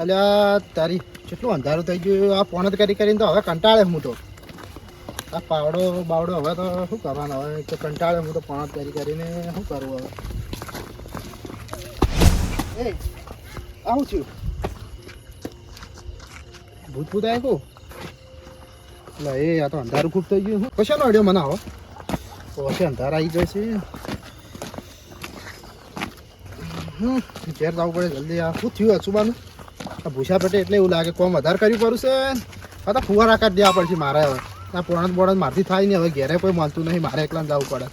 અલ્યા, તારી કેટલું અંધારું થઈ ગયું. આ પોણત કરી કરીને તો હવે કંટાળે હું તો. આ પાવડો બાવડો હવે તો શું કરવાનો હવે? તો કંટાળે હું તો પોણત કરી કરીને શું કરું હવે? એ, આવું છું ભૂત ભૂત આવ્યું એટલે એ, આ તો અંધારું ખૂબ થઈ ગયું. કશાનો અડ્યો મને આવો. પછી અંધારા આવી ગયો છે. હમ, ઘેર જવું પડે જલ્દી. આ શું થયું? અચુબાનું આ ભૂસા પેટે એટલે એવું લાગે કોમ વધારે કર્યું પડું છે? હા તો ફુવારા કાઢી દેવા પડશે મારે હવે. આ પોણત બોણત મારથી થાય નહીં હવે ઘેરે કોઈ મળતું નહીં મારે એકલા જવું પડે.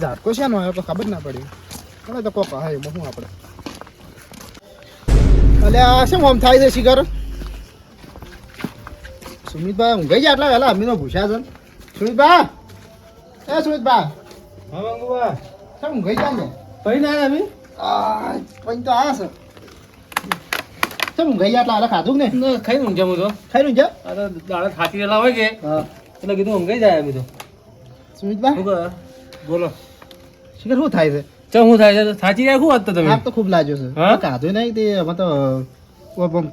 ઝાટકો છે નો તો ખબર ના પડી. હવે તો કોક હા એમાં શું આપણે? અલ્યા આ શું આમ થાય છે શિખર સુમિતભાઈ ઊંઘાઈ ગયા એટલા વહેલા? અમીનો ભૂસા છે. સુમિતભાઈ! એ સુમિતભાઈ! હા મંગુબા શું ઊંઘાઈ ગયા ને કઈ ના અમી આ પણ તો આ છે. શું ઊંઘાઈ આટલા હાલે ખાધું ને ખાઈ ઊંઘ્યા હું તો. ખાઈ નું જા આ તો દાડા થાકી રહેલા હોય કે? એટલે કીધું ઊંઘાઈ જાય અમે તો સુમિતભાઈ? શું બોલો. શિખર શું થાય છે? ચમ હું થાય છે? થાકી ગયા શું વાત તો તમે? આપ તો ખૂબ લાગ્યો છે? ખાધું નહીં તે હવે તો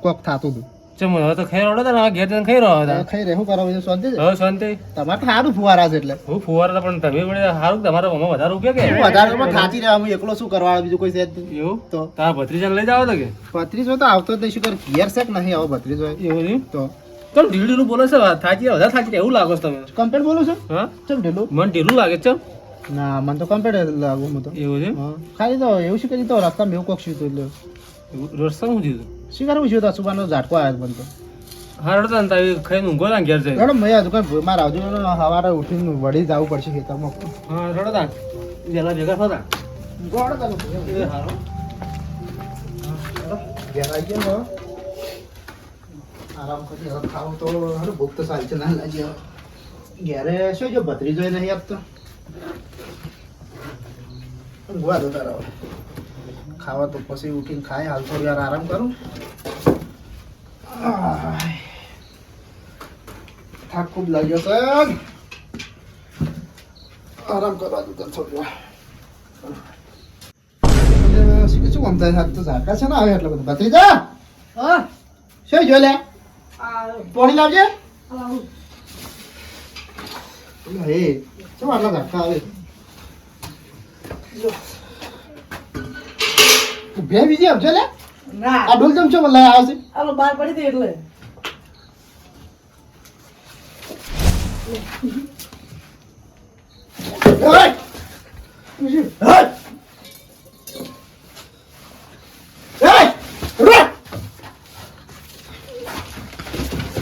કોક થતું હતું. ચમ હવે તો ખાઈ રહ્યો હતા ઘેર જઈને ખાઈ રહ્યો હતા ખાઈ રે શું કરો બીજું શાંતિ છે? હવે શાંતિ. તમારે તો સારું ફુવારા છે એટલે. હું ફુવારા પણ તમે પણ સારું તમારા આમાં વધારે ઉપયોગ કે? હું વધારે એમાં થાતી રહ્યા હું એકલો શું કરવા બીજું કોઈ છે એવું? તો. તારા ભત્રીજાને લઈ જાવ તો કે? ભત્રીજો તો આવતો જ નહીં શું કર? ઘેર છે કે નહીં આવો ભત્રીજો? એવું નહીં? તો. ચમ ઢીલું બોલો છો રહ્યા, વધારે રહ્યા, એવું લાગો છો તમે? કમ્પ્લેટ બોલો છો? હા? ચમ ઢીલું મને ઢીલું લાગે છે ચમ. ના મને તો કમ્પ્લેટ લાગુ હું તો. એવું છે? ખાલી તો એવું શું કરી તો રસ્તામાં એવું કોક શું હતું એટલે. રસ્તા શું થયું શું કરવું શું હતું સુબાનો ઝાટકો આવ્યો મને તો હા રડતા ને તારી ખાઈને ઊંઘો ને ઘેર જઈને મેડમ મેં હજુ કઈ મારા હજુ સવારે ઉઠીને વળી જવું પડશે ખેતરમાં હા રડતા પેલા ભેગા થતા ગોળ ચાલુ એ હારું. ઘેર આવી ગયો. આરામ કરી હવે ખાવું તો હારું ભૂખ તો સારી છે ના લાગી. ઘેરે શું જો ભત્રીજો નહીં આપતો ગોવા દો તારા. ખાવા તો પછી ઉઠીને ખાય. હાલ થોડી વાર આરામ કરું. થાક ખૂબ લાગ્યો છે આરામ કરવા દો તારે થોડી વાર. શું શું આમ થાય? તો ઝાકા છે ને આવે એટલે બધું ભત્રીજા શું જો લે? પાણી લાવજે. હે શું આટલા ઝાકા આવે? બે બીજી આપજો લે ના આ ઢોલ ચમચો મને લઈ આવશે આલો બાર પડી દે એટલે! ઓય! ઉઠો!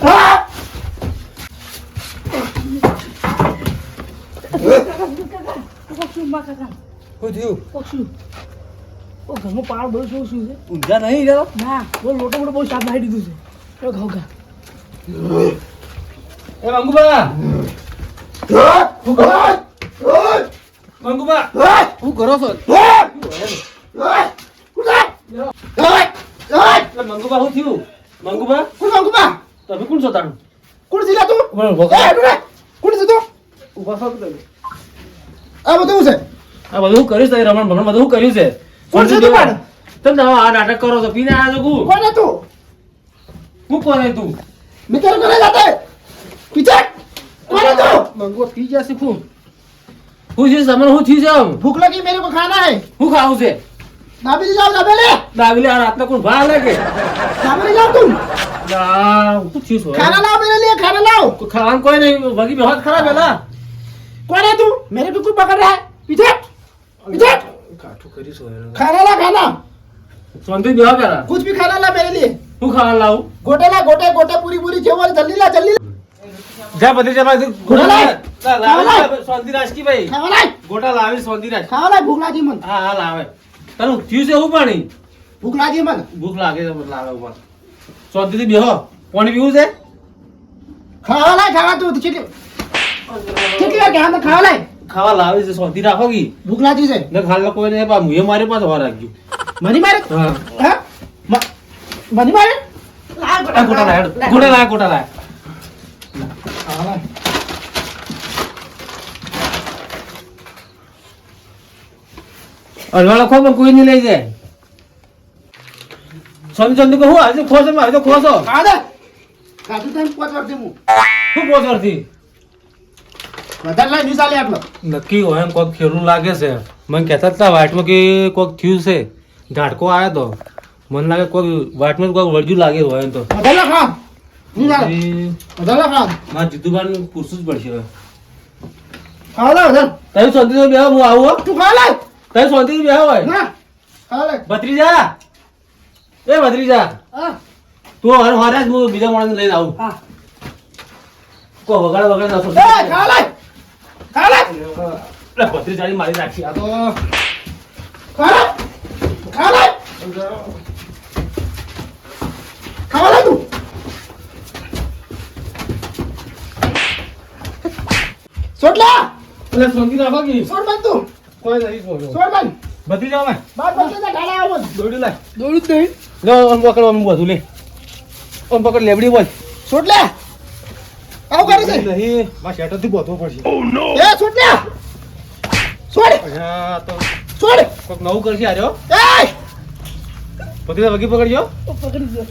આ! પક્ષી માં કાકા શું થયું પક્ષી ઓ ઘરમાં પાણ બધું શું શું છે? ઊંધા નહીં રહ્યો ના બહુ લોટો મોટો બહુ સાફ નાખી દીધું છે. એ ઘઉં ઘા. એ મંગુબા! મંગુબા હું? કરો છો? મંગુબા શું થયું? મંગુબા? કોણ મંગુબા? બા? તમે કોણ છો તારું? કોણ છે લા તું? કોણ છે તું? ઊભા થો તમે. આ બધું છે? આ બધું કર્યું છે રમણ ભમણ બધું શું કર્યું છે? કોણ છે તું પણ? તમે આવા આ નાટક કરો છો પીને આવ્યા છો કુ કોણ છે તું હું કોણ તું मैं तेरे को ले जाते पीछे कौन है तू મંગુબા પી ગયા શીખું હું છે સમન હું થયું છે આમ भूख लगी मेरे को खाना है હું ખાવું છે दाबेली जाओ दाबेली દાબીલે આ રાતના કોણ ભાર લાગે दाबेली जाओ तुम આ હું થયું છે खाना लाओ मेरे लिए खाना लाओ ખાવાનું કોઈ નહીં વગી બેહોત ખરાબ હેલા कौन है तू मेरे को क्यों पकड़ रहा है पीछे पीछे કાઠું કરીશું खाना ला खाना શાંતિ બેહો પેલા कुछ भी खाना ला मेरे लिए હું ખાવા લાવું गोटे ला गोटे गोटे पूरी पूरी जेवर जल्दी ला जल्दी ला જા બધી જા બાજુ ગોટા લાય. લાવે લાવે. શાંતિ રાજકી ભાઈ खावा ला ગોટા લાવી શાંતિ રાજ खावा ला भूख लगी मन હા હા લાવે તારું થયું છે હું પાણી भूख लगी मन ભૂખ લાગે છે પણ લાવે ઉપર શાંતિથી બેહો પાણી પીવું છે खावा ला खावा तू चिटी चिटी क्या हम खावा ला ખાવા લાવે છે શોધી રાખો કી. ભૂખ લાગી છે? ને ખાલ લોકો એને પા મુએ મારે પાસે વાર રાખ્યું મની મારે? હા. મની મારે? લાલ ગોટા ગોટા ગોટા લાય ગોટા લાય. અલવાળો ખો કોઈ નહીં લઈ જાય. સ્વામી ચંદ કહું આજે ખોસો આજે ખોસો કાદા. કાદુ તને પોચ વર્તી શું પોચ વધારે લઈ નહીં ચાલે આટલો નક્કી હોય એમ કોઈક ખેલું લાગે છે. મને કહેતા હતા વાટમાં કે કોઈક થયું છે. ઝાટકો આવ્યો તો. મને લાગે કોઈ વાટમાં કોઈક વળગ્યું લાગે હોય એમ તો. વધારે ખા નહીં ચાલે વધારે ખા મારે જીતુભાઈને પૂછવું જ પડશે હવે. ખાવા વધારે. હું આવું. તું ખાવા લે તમે શાંતિથી બેહો હોય. ના ખાવા ભત્રીજા. એ ભત્રીજા. તું હર હરે જ હું બીજા માણસ લઈને આવું. કો વગાડ વગાડ ભત્રીજાની મારી નાખી આ તો ખાવા લે. ખાવા લે. ખાવા લે તું સોટલા એટલે શાંતિ રાખો કે સોટ બંધ તું કોઈ નહીં છોડો સોટ બંધ બંધ આવો દોડી લાય દોડું બધું લે પકડ લેબડી બોલ સોટલા આવું કરે છે? નહીં માં શેટરથી બોધવો પડશે. એ સોટલા છોડ. આ તો છોડ. કોક નવું કરશે આજો એ ભત્રીજા વગી પકડજો. પકડી ગયો.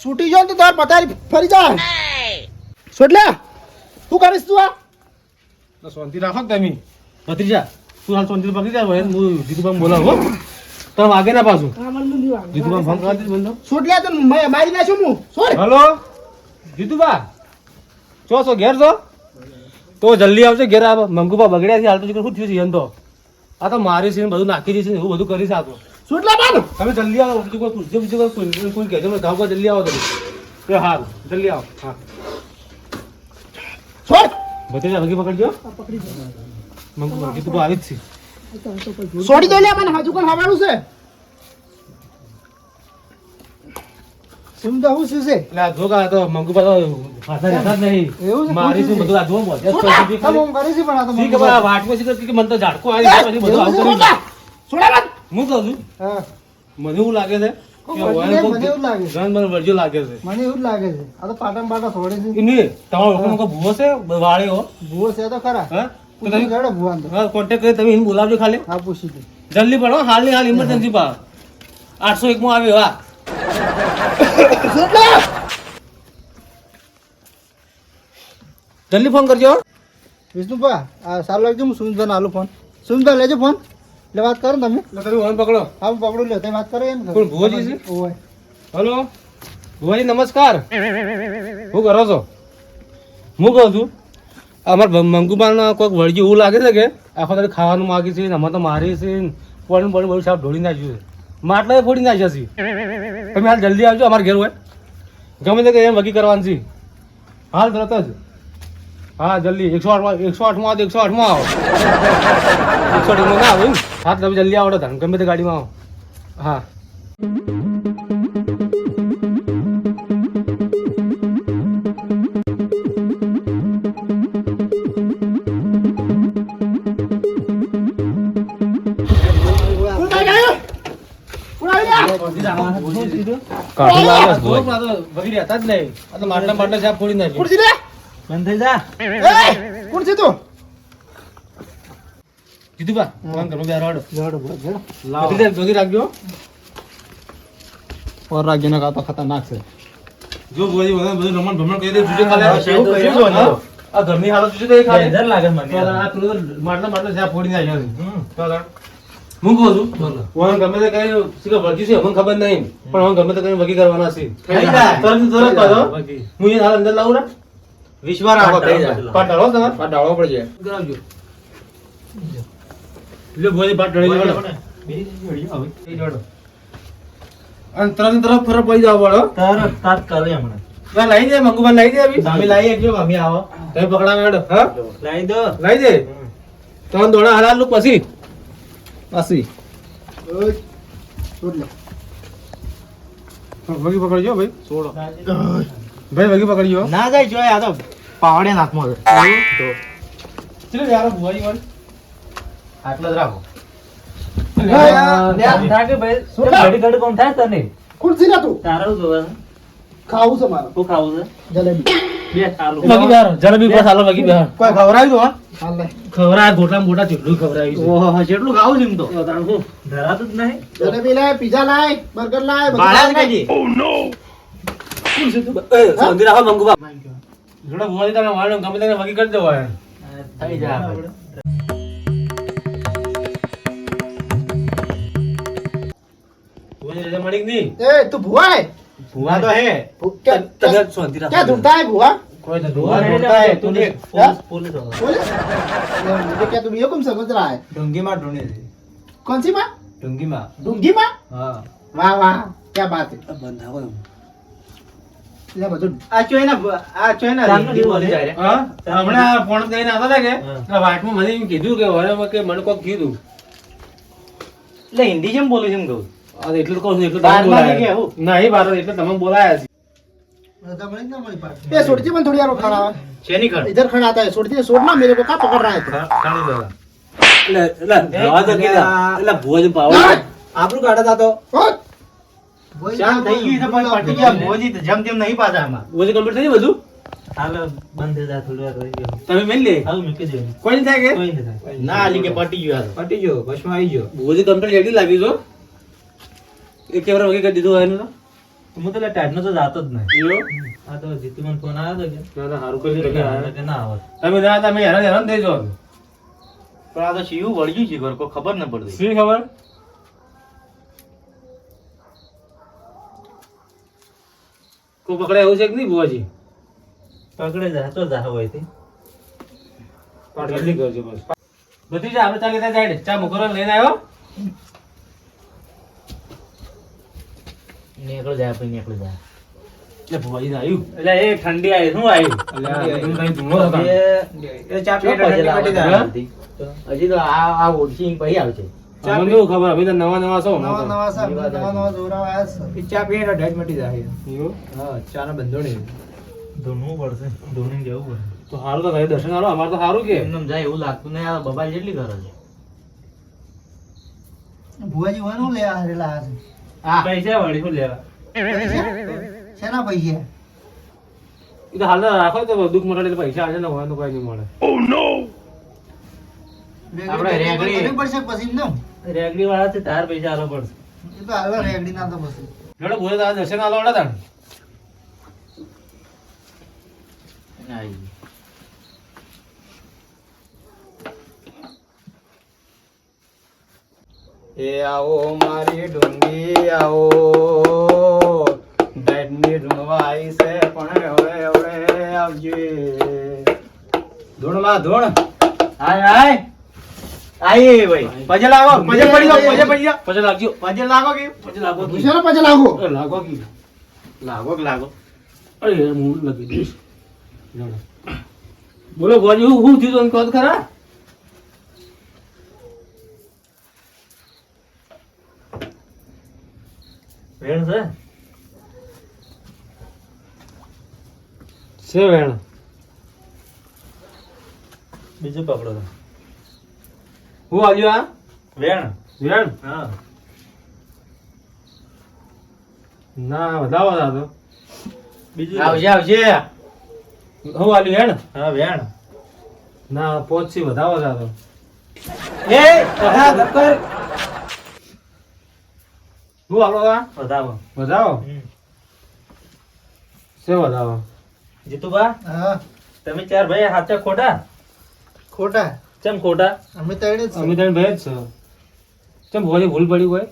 છૂટી જો તો તાર પતારી ફરી જાય. સોટલા શું કરીશ તું આ. તો શાંતિ રાખો ને તમે. ભત્રીજા તું હાલ શાંતિ પકડી જાય હું જીતુભાઈ બોલાવો તમે વાગે ના પાછું. હા મને નહીં વાગે. જીતુભાઈ ફોન કરવા દે છોડ લે તો મારી નાખ્યો હું. હલો? જીતુબા છો છો ઘેર છો તો જલ્દી આવજો ઘેર. આવ મંગુબા બગડ્યા છે, હાલ તો શું થયું છે એમ તો? આ તો મારી છે બધું નાખી દઈશ એવું બધું કરીશ આ તો. સોટલા બાન? તમે જલ્દી આવો કોઈ પૂછજો, બીજું કોઈ કોઈ કહેજો મને ગાવ જલ્દી આવો તમે. એ હા જલ્દી આવો. હા. છોડ! ભત્રીજા વગી પકડજો. મંગુબા જીતુબા આવી જ છે. તો- તો. સોડી દો લે, મને હાજુ કોણ હવાનું છે. સમજા હું શું છે? એટલે આ તો મંગુબા તો ફાસા રહેતા નહીં. એવું મારી શું બધું આ સોટલા પછી ખાલી- કરી છે પણ આ તો ઠીક બરા વાટમાં શી કે મને તો ઝાડકો આવી ગયો પછી બધું આવું કરી છોડા સોડા હું કહું છું? હા. મને એવું લાગે છે છે. છે. છે. છે. છે? છે હા. હા હા જલ્દી પડો હાલની હાલ ઇમરજન્સી પા આઠસો એક માં આવ્યો હા. સોટલા જલ્દી ફોન કરજો વિષ્ણુભા આ સારું લાગજો હું સુનભાઈ આલુ ફોન સુનભાઈ લેજો ફોન એટલે વાત કરો ને તમે. તમે ફોન પકડો. હા હું પકડું લે તમે વાત કરો એમ. કોણ, ભુવાજી છે? ઓય હલો? ભુવાજી નમસ્કાર. હું કરો છો? હું કહું છું અમાર મંગુબાન કોઈક વળગી એવું લાગે છે કે આખો તારે ખાવાનું માગી છે અમે અમારે તો મારી છે પણ પોણી બધું સાહેબ ઢોળી નાખ્યું છે. માટલા ફોડી નાખ્યા છે. તમે હાલ જલ્દી આવજો અમારા ઘેર હોય. ગમે તે કંઈ એમ વગી કરવાની છે. હાલ તરત જ. હા, જલ્દી. એકસો આઠમાં એકસો આઠમાં આવો એકસો આઠમાં આવો. એકસો આઠમાં ના આવે હા, તમે જલ્દી આવો તો ગમે તે ગાડીમાં આવો. હા. કાઢી લાવે છે ભુવાજી. આ તો વગી રહેતા જ નહીં આ તો માટલા માટલા સાહેબ ફોડી નાખ્યું કોણ છે બંધ થઈ જા એય! કોણ છે તું? જીતુબા ફોન કરો બે રોડ જડો, બસ, જડો. બધી રાખજો ઓર રાજ્યના કાં તો ખતરનાક છે જો ભુવાજી મને બધું રમણ ભમણ કરી દે જુજે ખાલે એવું કર્યું છે ને. આ ઘરની હાલત જુજે ખાલી ડર લાગે મને આ તો માટલા માટલા સાહેબ ફોડી નાખ્યા તો હું કહું છું? હું ગમે તે કઈ શીખર વળગી છે મને ખબર નહીં. પણ હું ગમે તે કઈ વગી કરવાના છે. થઈ જાય. તરત તરત પાછો હું એ હાલ અંદર લાવું ને? વિશ્વાર આવો થઈ જાય. પાટાળો આ ડાળો કરાવજો. લે ભુવાજી પાટ ઢળી લેવાનો એ જોડો અને તરત તરત ફરક પડી જાવ પડો તરત તાત કરે હમણાં. ના લાઈ દે મંગુબાન લઈ દે અભી. તમે લાવી એકજો મમ્મી આવો. તમે પકડાવે હેડો હા? લાવી દો. લઈ દે. ત્રણ દોડા હાલ લુક પછી પાછી ઓય, છોડ લે. વગી પકડજો ભાઈ. છોડો ભાઈ વગી પકડજો. ના જાય જો આ તો પાવડે નાખમાં ચલો યાર ભુવાજી વાળ આટલો જ રાખો. તું? તારું જોવે ખાવું છે મારે. શું ખાવું છે? જલેબી. બહાર જલેબી બસ હાલો બાકી બહાર કોઈ ખવડાવ્યું તું, હા? લે મોટા ચેટલું ખવડાવી છે. ઓહો, જેટલું ખાવું છે એમ તો. તો ધરાતું જ નહીં? જલેબી લાય પીઝા લાય બર્ગર લાય. એ, રાખો જોડે વાળો ગમે તેને કરી દેવો થઈ રજા મળી એ તું ભુવાય? ભૂવા તો હે. ભુ- ક્યાં- તમે ક્યાં શાંતિ રાખો. ક્યાં ધૂમતા હે ભુવા કોઈ તો ભૂવા ધોવા ઢૂંઢતા હે, તું દેખ. હા? પોલીસ વાળા. बोले ये मुझे क्या तुम ये कौन समझ रहा है ડુંગીમાં ઢૂંઢી હતી. कौन सी माँ ડુંગીમાં. डूंगी माँ હા. वाह वाह क्या बात है બંધ થાવો એમ. ये બધું આ ચોયના ભ- આ ચોયના ચાંદનો રીંગી દીવો બોલી છે. જાય રે. હા? હમણાં ફોન કરીને આવતા હતા કે હા. એટલે વાટમાં મને એમ કીધું કે હવે કે મને કોક કીધું એટલે હિન્દી જેમ બોલું છે એમ કહું. આ તો એટલું જ કહું છું એટલું બહાર તમે ના બોલાયા. નીકળે, હું? નહીં બહાર એટલે તમે બોલાયા છે ये छोड़ती मन थोड़ी यार वो खड़ा है શેની ખડ? इधर खड़ा आता है छोड़ती है छोड़ना मेरे को कहाँ पकड़ रहा है तू ખાણી દેવા. એટલે એટલે જવા દો કે એટલે ભુવાજી પાવો हाँ? આપણું કાઢા તા તો ओए! શાંત થઈ ગયું છે પણ પટી ગયા ભોજી તો જેમ તેમ નહીં પાછા આમાં ભુવાજી કમ્પ્લીટ થઈ ગયું બધું હાલો બંધ થઈ જાય થોડી વાર રહી ગયો તમે મેલ લે હાલ મૂકી દે કોઈ નહીં થાય કે કોઈ નહીં થાય ના આલી કે પટી ગયું આ તો. પટી ગયો બસમાં આવી ગયો ભુવાજી કમ્પ્લીટ રેડી લાગી છો એક કેમેરા વગી કરી દીધું હોય એનું તો હું તો ટાઈમ નો તો જાતો જ નહીં એવો? આ તો જીતુ મને ફોન આવ્યો હતો કે ના ના સારું કરી કે ના આવત તમે ના તમે હેરાન હેરાન થઈ જાઓ પણ આ તો શિવું વળ્યું છે ઘર કોઈ ખબર ન પડતી શી ખબર કોઈ પકડે એવું છે કે નહીં ભુવાજી પકડે જાય તો જા હોય તે જલ્દી કરજો બસ બધી જ આપણે ચાલી ત્યાં જાય ચા મુકરો લઈને આવ્યો નીકળી જાય પછી નીકળી જાય. એટલે ભુવાજી આવ્યું એટલે એ ઠંડી આવી શું આવ્યું એટલે આ બધું કઈ ધૂળો હતો. એ ચા પીએ તો ઠંડી પડી જાય. હજી તો આ આ ઓળખી પછી આવશે અમને કેવું ખબર? અમે તો નવા નવા છો નવા નવા સર નવા નવા જોરા આયા છે. ચા પીએ તો ઢેડ મટી જાય. હા ચા ના બંધો નહીં ધૂણવું પડશે. ધોની જવું પડશે તો સારું તો ભાઈ દર્શન આલો અમારે તો સારું કે. એમને જાય એવું લાગતું નહીં આ બબાલ જેટલી કરે છે. ભુવાજી હોયનું લે છે પૈસા વળી શું લેવા? શેના પૈસા? એ તો હાલ રાખો તો દુઃખ મટાડે પૈસા આવે ને હોય તો કઈ નહીં મળે. આપણે રેગડી- કરવી પડશે પછી એમ ને? રેગડી વાળા છે તાર પૈસા આલો પડશે. એ તો રેગડી ના તો પછી. જોડે ભૂલે તો આ દર્શન આલો વડા તાણ. એ આવો મારી ડુંગી આવો. બેડની ડુંગવાઈ છે પણ હવે હવે આવજે. ધૂણમાં ધૂણ. હાય હાય આઈ ભાઈ. પજે લાગો પજે પડી જાઓ પજે પડી જાઓ. પછી લાગજો. પજે લાગો કે? પછી લાગો પછી લાગુ. લાગો કી? લાગો કે લાગો? અરે હું લગી દઈશ બોલો ભુવાજી હું હું થયું તો ખરા? વેણ છે? છે વેણ. બીજું પકડો તો હું આવ્યો આ વેણ. વેણ? હા. ના વધાવો દાદો. બીજું આવજે આવજે. હું આવ્યું વેણ? હા વેણ. ના પોચી વધાવો દાદો. એ હા દફતર હું આલો આ? વધાવો. વધાવો? શું વધાવો? જીતુભા હા. તમે ચાર ભાઈ હાચા ખોટા? ખોટા? ચમ ખોટા? અમે તો એને અમે તને ભાઈ જ છો. ચમ ભુવાજી ભૂલ પડી હોય?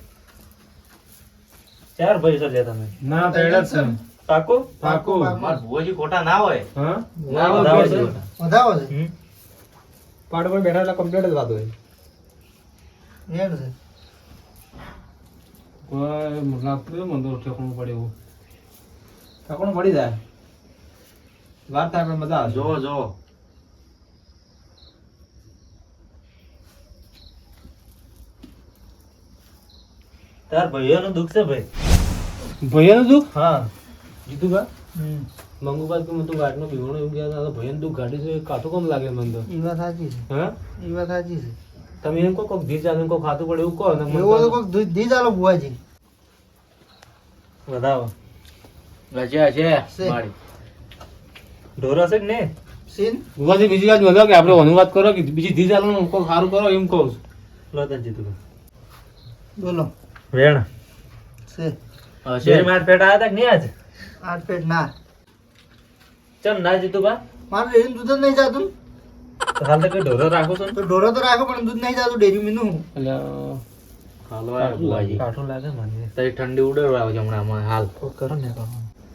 ચાર ભાઈ છો લે તમે. ના તેડ જ છે. પાકો? પાકો. માર ભુવોજી ખોટા ના હોય. હા? ના વધાવો છે. વધાવો છે? હમ. પાડ પર બેઠા એટલે કમ્પ્લીટ જ વાત હોય. વેણ છે. લાગતું મને તો ઠેકણું પડે એવું. ઠકણું પડી જાય. વાત થાય પણ મજા જો જો તાર ભાઈઓનું દુઃખ છે ભાઈ? ભૈયાનું દુઃખ? હા. જીતું કા મંગુ બાદ કે મને તો ગાડીનો બીવણો એવું ગયા હતા. ભૈયાનું દુઃખ ગાડી છે કાઠું કેમ લાગે મને તો? ઈ વાત સાચી છે. હા? ઈ વાત સાચી છે. તમે એમ કહો કોક ધીર ચાલે કોક ખાતું પડે એવું કહો ને એવું તો તો- કોક દી- દી બુવાજી વધાવો હશે છે. મારી. ઢોરા છે ને? સીન બુવાજી બીજી વાત મજા કે આપણે અનુવાદ કરો કે બીજી ધી ચાલો કોઈ સારું કરો એમ કહું છું. લો તને જીતું બોલો. વેણ. છે. શેર માર પેટ આયા તક કે નહીં આજ? આઠ પેટ ના. ચમ ના જીતું બા? મારે એમ દૂધ નહીં જાતું. તો હાલ તો ઢોરો રાખો છો તો ઢોરો તો રાખો પણ દૂધ નહીં જાતું ડેરી મીનું. એટલે હાલવા બુવાજી કાઠું લાગે. મને. તઈ ઠંડી ઉડે છે હમણાં હાલ. કરો ને કરો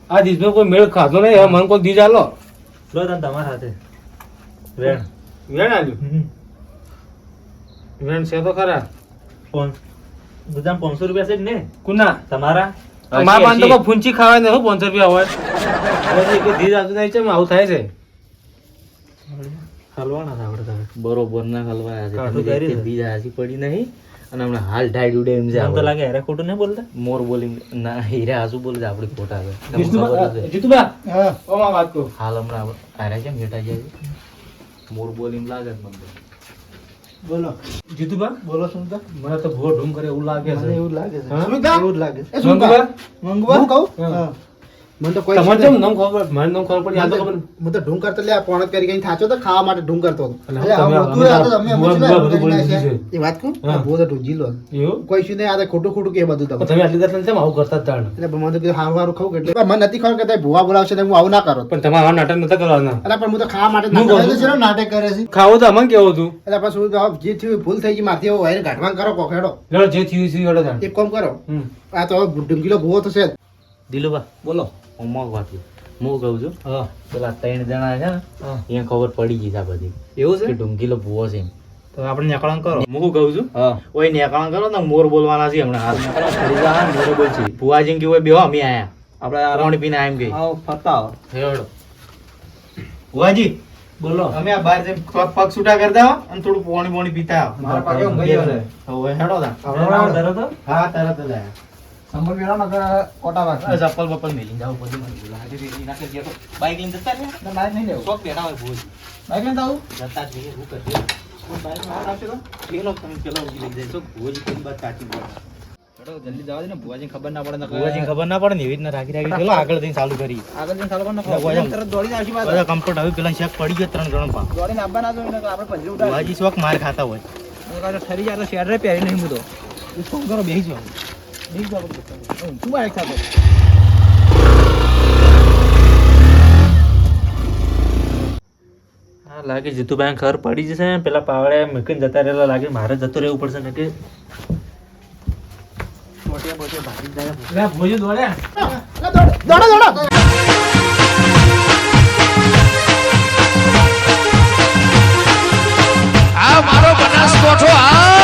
આ દીધનો કોઈ મેળ ખાધો નહીં હવે મને કોઈ દીજ આલો લો તને તમારા હાથે. વેણ. વેણ આવ્યું વેણ છે તો ખરા. પોન દુધામ પાંચસો રૂપિયા છે જ ને? કુના? તમારા? મારા પાસે તો ફૂંચી ખાવાય ને શું પાંચસો રૂપિયા હોય? દીજ આજુ નહીં છે આવું થાય છે? હલવાના આવડતા બરોબર ના હલવાયા છે. છે. બીજા હાસી પડી નહીં. અને હમણાં હાલ ઢાઈ ઉડે એમ છે તો લાગે હેરા ખોટું નહીં બોલતા. મોર બોલી ના હીરે હાસુ બોલે છે આપણે ખોટા છે. જીતુબા ખબર જ છે. જીતુબા. હા. ઓ વાત કહું હાલ હમણાં હેરા કેમ હેટા જાય છે? મોર બોલી લાગે છે મને. તો. બોલો. જીતુબા? બોલો સુનતા. મને તો ભૂવો ઢૂમ કરે એવું લાગે છે. એવું લાગે છે. એવું લાગે એ સુનતા? મંગવા કહું? હા. મને તો કોઈ તમારે કેમ નામ ખબર મને નામ ખબર પડી આ તો ખબર હું તો ઢૂંગ કરતો લે આ પોણત કરી ગઈ થાચો તો ખાવા માટે ઢૂંગ કરતો એટલે આ બધું આ તો તમે. દીધું એ વાત કહું. આ ભૂવો તો લો કોઈ શું નહીં આ તો ખોટું ખોટું કે બધું તમે તમે આટલી દર્શન કેમ આવું કરતા તાણ એટલે મને તો કીધું હારું હારું ખાવું એટલે. મને નથી ખબર કે ભૂવા બોલાવશે ને હું આવું ના કરો. પણ તમારે નાટક નતા કરવાના. એટલે પણ હું તો ખાવા માટે જ હું ના કહું કરે છે ને નાટક કરે છે? ખાવો તો અમને કેવું હતું? એટલે પછી શું જે થયું ભૂલ થઈ ગઈ મારથી હોય ને ઘાટવાન કરો કોખેડો જે થયું છે એક કામ કરો. આ તો હવે ઢૂંગીલો ભૂવો થશે. દિલુબા બોલો. હું મોગ વાંચું હું કહું છું પેલા ત્રણ જણા છે ને અહીંયા ખબર પડી ગઈ છે બધી. એવું છે? ઢુંકીલો ભૂવો છે તો આપણે નેકળણ કરો. હું શું કહું છું? ઓય નેકળણ કરો ને મોર બોલવાના છે હમણાં. હાલ ફરી જા ને મોરે ભુવાજી કે ઓય બેહો અમે આયા. આપણે રોણી પીને આમ ગઈ આવો હેડો. ભુવાજી બોલો. અમે આ બહાર જઈને પગ છૂટા કરતા હો અને થોડું પાણી પાણી પીતા આવો. મારા ઊંઘ. હવે હેડો તા. હા તરત જ આયા. સંભળ મેળો નકર કોટા ચપ્પલ બપ્પલ મેલીને જાવ પછી મને વેલી નાખે છે તો. બાઈક લઈને જતા રહ્યા ના, બાઈક નહીં લેવું. શોખ હોય ભુવાજી. બાઈક લઈને આવું? જતા જ? કોઈ હાથ આપશે તો? પેલો તમે પેલો લઈ જાય. શું ભુવાજી પેલી બાજુ કાચી જલ્દી જવા દે ને ભુવાજી ખબર ના પડે ભુવાજીને ખબર ના પડે ને એવી રીતના રાખી રાખી પેલો આગળ થઈને ચાલુ કરી આગળ જઈને ચાલુ કરી ભુવાજી તરત દોડીને આવશે. બધા કમ્ફર્ટ હવે પેલા શેક પડી ગયો ત્રણ ગણો પા દોડીને આવવા ના જોઈએ આપણે પજરી ઉડાડી ભુવાજી શોખ માર ખાતા હોય ઠરી જાય તો શેર રે પહેરી નહીં હું તો કરો બેસી જાઓ હું શું બાઈક થતો હા લાગે જીતુભાઈ ખબર પડી જશે પેલા પાવડે મૂકીને જતા રહેલા લાગે. મારે જતું રહેવું પડશે ને કે? મોટિયા મોટિયા ભાગી આ મારો બનાસકોઠો, આ